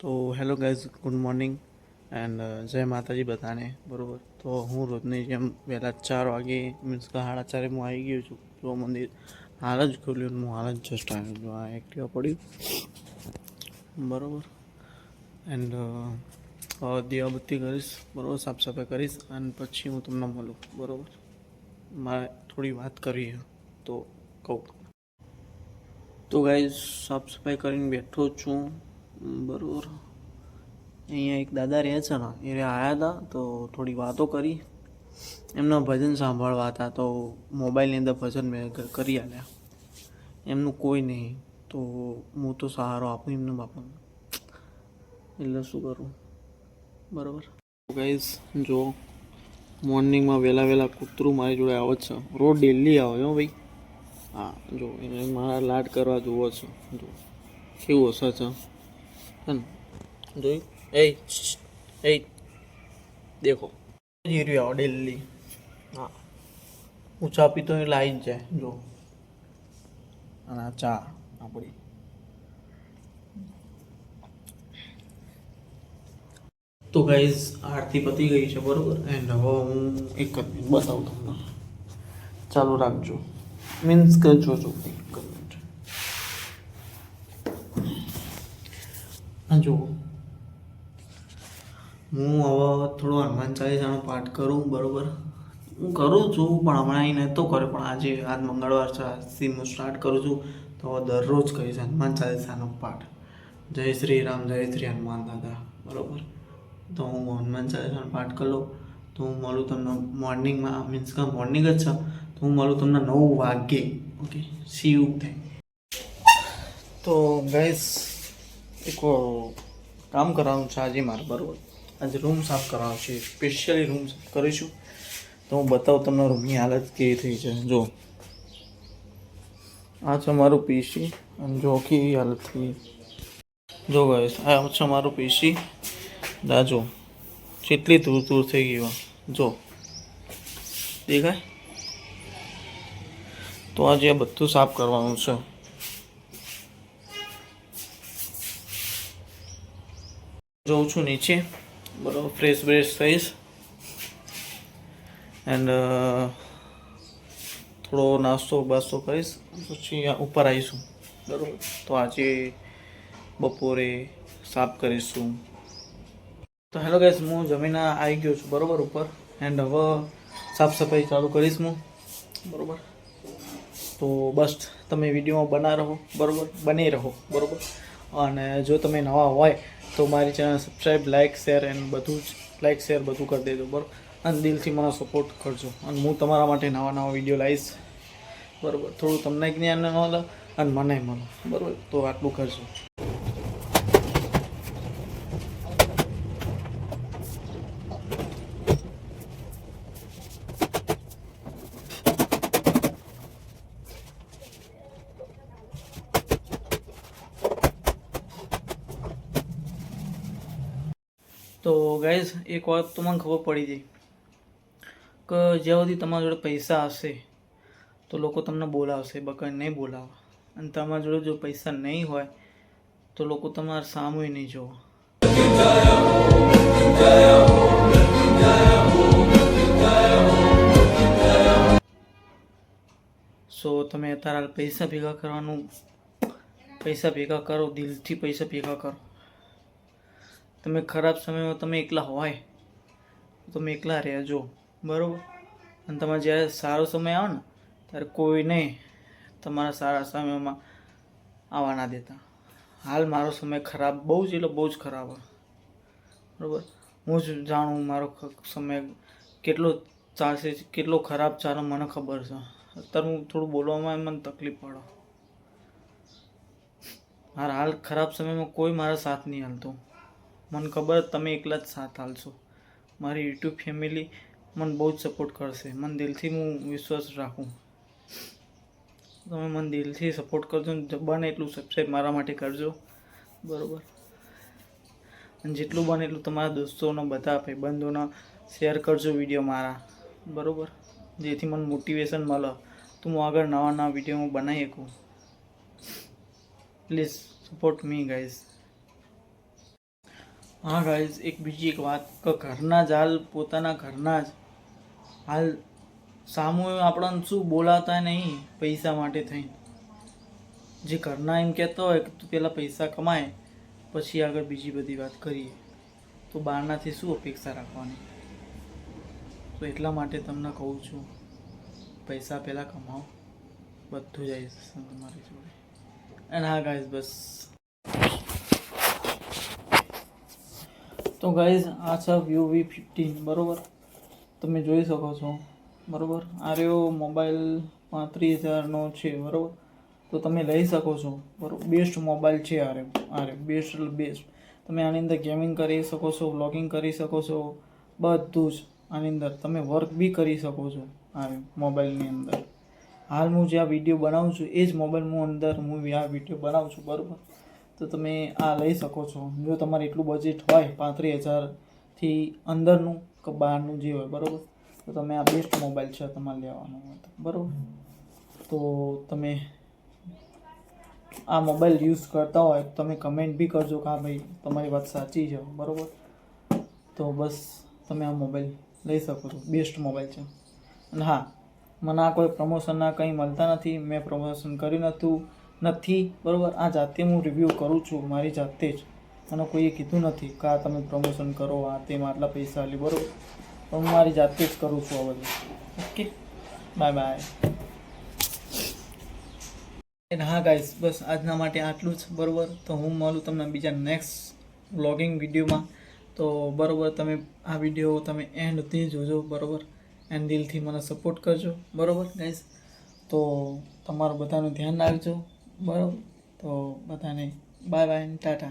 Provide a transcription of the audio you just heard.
તો hello guys, good morning and જય માતાજી બધાને, બરાબર? તો હું રોજની જેમ વહેલા ચાર વાગે, મીન્સ કે સાડા ચારે હું આવી ગયો છું જો મંદિર હાલ જ ખોલ્યું હું હાલ જ જસ્ટ આવ્યો છું, આ એક્ટિવા પડ્યું બરાબર? એન્ડ દીવાબત્તી કરીશ, બરાબર? સાફ સફાઈ કરીશ અને પછી હું તમને મળું, બરાબર? મારે થોડી વાત કરી તો કહું. તો ગાઈઝ સાફ સફાઈ કરીને બેઠો છું. બરાબર. અહીંયા એક દાદા રહે છે ને, એ આવ્યા હતા, તો થોડી વાતો કરી. એમના ભજન સાંભળવા હતા, તો મોબાઈલની અંદર ભજન મેં કરી આલ્યા. એમનું કોઈ નહીં, તો હું તો સહારો આપું એમને બાપાને. એટલે શું કરું? બરાબર. ગાઈઝ જો મોર્નિંગમાં વહેલા વહેલા કૂતરું મારી જોડે આવે છે. રોજ ડેલી આવે હો ભાઈ. હા, જો, એને મારા લાડ કરવા જુઓ છો. જો, કેવું હશે છે જોયું એ એ દેખો જીર્યું આવો ડેલી હા હું ચા પીતો એ આવી જ જાય જો અને આ ચા આપણી તો ગાઈઝ આરતી પતી ગઈ છે બરોબર? એન્ડ હવે હું એક જ બતાવું તમને. ચાલુ રાખજો. મીન્સ કે જોજો એક જ મિનિટ આ જુઓ હું હવે થોડો હનુમાન ચાલીસાનો પાઠ કરું બરોબર? હું કરું છું પણ હમણાં અહીં નહોતો કર્યો પણ આજે આજ મંગળવાર છે આજથી હું સ્ટાર્ટ કરું છું. તો હવે દરરોજ કહીશ હનુમાન ચાલીસાનો પાઠ. જય શ્રી રામ જય શ્રી હનુમાન દાદા બરોબર? તો હું હનુમાન ચાલીસાનો પાઠ કરી લઉં તો હું મળું તમને મોર્નિંગમાં મીન્સ કે મોર્નિંગ જ છે. તો હું મળું તમને નવ વાગ્યે ઓકે સી યુ થેન્ક તો ગાઈસ એક કામ કરવાનું છે આજે મારે બરાબર. આજે રૂમ સાફ કરવાનો છે. સ્પેશિયલી રૂમ સાફ કરીશું. તો હું બતાવું તમને રૂમની હાલત કેવી થઈ છે. જો. આ છે મારું પીસી અને જો કેવી હાલત થઈ. જો ગાઈસ આ છે મારું પીસી દા જો. કેટલી દૂર દૂર થઈ ગયું જો. દેખાય? તો આજે આ બધું સાફ કરવાનું છે. જોઉં છું નીચે. બરાબર ફ્રેશ બ્રેશ થઈશ. એન્ડ થોડો નાસ્તો બાસ્તો કરીશ, પછી ઉપર આવીશું. બરાબર? તો આજે બપોરે સાફ કરીશું. તો હેલો ગાઈસ હું જમીને આવી ગયો છું, બરાબર, ઉપર. એન્ડ હવે સાફ સફાઈ ચાલુ કરીશ હું. બરાબર? તો બસ, તમે વિડીયોમાં બના રહો. બરાબર? બની રહો. બરાબર? અને જો તમે નવા હોય તો મારી channel subscribe like share and બધું જ લાઇક શેર બધું કરી દેજો, બરાબર? અને દિલથી મને સપોર્ટ કરજો. અને હું તમારા માટે નવા નવા વીડિયો લાવીશ. બરાબર? થોડું તમને જ્ઞાન મળે અને મને મળે. બરાબર? તો આટલું કરજો. તો ગાઈઝ એક વાત તો મને ખબર પડી હતી કે જ્યાં સુધી તમારા જોડે પૈસા હશે, તો લોકો તમને બોલાવશે બકર નહીં બોલાવે અને તમારા જોડે જો પૈસા નહીં હોય, તો લોકો તમારા સામે નહીં જોવા. સો તમે અત્યારે પૈસા ભેગા કરવાનું, પૈસા ભેગા કરો, દિલથી પૈસા ભેગા કરો. તમે ખરાબ સમયમાં તમે એકલા હોય તમે એકલા રહેજો, બરાબર? અને તમારે જ્યારે સારો સમય આવે ને, ત્યારે કોઈ નહીં તમારા સારા સમયમાં આવવા ના દેતા. હાલ મારો સમય ખરાબ બહુ જ, એટલે બહુ જ ખરાબ બરાબર? હું જ જાણું મારો સમય કેટલો ચાલશે, કેટલો ખરાબ ચાલે, મને ખબર છે. અત્યારે હું થોડું બોલવામાં મને તકલીફ પડે. મારા હાલ ખરાબ સમયમાં કોઈ મારા સાથ નહીં હાલતો. મને ખબર તમે એકલા જ સાથ હાલશો મારી યુટ્યુબ ફેમિલી મને બહુ જ સપોર્ટ કરશે. મને દિલથી હું વિશ્વાસ રાખું. તમે મને દિલથી સપોર્ટ કરજો ને બને એટલું સબસ્ક્રાઈબ મારા માટે કરજો. બરાબર? અને જેટલું બને એટલું તમારા દોસ્તોનો, બધા ભાઈબંધોના શેર કરજો વીડિયો મારા. બરાબર? જેથી મને મોટિવેશન મળે. તો હું આગળ નવા નવા વીડિયો હું બનાવી શકું. પ્લીઝ સપોર્ટ મી ગાઈઝ હા ગાઈઝ એક બીજી એક વાત. કે ઘરના જ હાલ, પોતાના ઘરના જ હાલ સામું આપણને શું બોલાતા નહીં પૈસા માટે થઈને. જે ઘરના એમ કહેતો હોય કે તું પહેલાં પૈસા કમાય, પછી આગળ બીજી બધી વાત કરીએ. તો બહારનાથી શું અપેક્ષા રાખવાની? તો એટલા માટે તમને કહું છું, પૈસા પહેલાં કમાઓ. બધું જ આવી જશે તમારી જોડે. અને હા ગાઈઝ બસ. તો ગાઈઝ આ છે વ્યૂ ફિફ્ટીન બરાબર? તમે જોઈ શકો છો. બરાબર? આ રહ્યો મોબાઈલ પાંત્રીસ હજારનો છે, બરાબર? તો તમે લઈ શકો છો. બરાબર બેસ્ટ મોબાઈલ છે આરે આ રહ્યો બેસ્ટ બેસ્ટ તમે આની અંદર ગેમિંગ કરી શકો છો વ્લોગિંગ કરી શકો છો, બધું જ આની અંદર તમે વર્ક બી કરી શકો છો આ મોબાઈલની અંદર. હાલ હું જે આ વીડિયો બનાવું છું, એ જ મોબાઈલ અંદર, હું આ વીડિયો બનાવું છું, બરાબર? તો તમે આ લઈ શકો છો. જો તમારે એટલું બજેટ હોય પાંત્રીસ હજારથી અંદરનું કે બહારનું જે હોય, બરાબર? તો તમે આ બેસ્ટ મોબાઈલ છે તમારે લેવાનો હોય તો, બરાબર? તો તમે આ મોબાઈલ યુઝ કરતા હોય તમે કમેન્ટ બી કરજો કે હા ભાઈ, તમારી વાત સાચી છે, બરાબર? તો બસ તમે આ મોબાઈલ લઈ શકો છો. બેસ્ટ મોબાઈલ છે. અને હા, મને આ કોઈ પ્રમોશનના કંઈ મળતા નથી. મેં પ્રમોશન કર્યું નહોતું. નથી. બરાબર? આ જાતે હું રિવ્યૂ કરું છું મારી જાતે જ. અને કોઈએ કીધું નથી કે આ તમે પ્રમોશન કરો, આ તેમાં આટલા પૈસા લે બરાબર? તો હું મારી જાતે જ કરું છું આ બધું. ઓકે બાય બાય એન્ડ હા ગાઈસ બસ આજના માટે આટલું જ, બરાબર? તો હું મળું તમને બીજા નેક્સ્ટ વ્લોગિંગ વિડીયોમાં. તો બરાબર, તમે આ વીડિયો તમે એન્ડથી જોજો, બરાબર? એન્ડ દિલથી મને સપોર્ટ કરજો, બરાબર ગાઈસ તો તમારું બધાનું ધ્યાન રાખજો. બરાબર. તો બધાને બાય બાય ટાટા.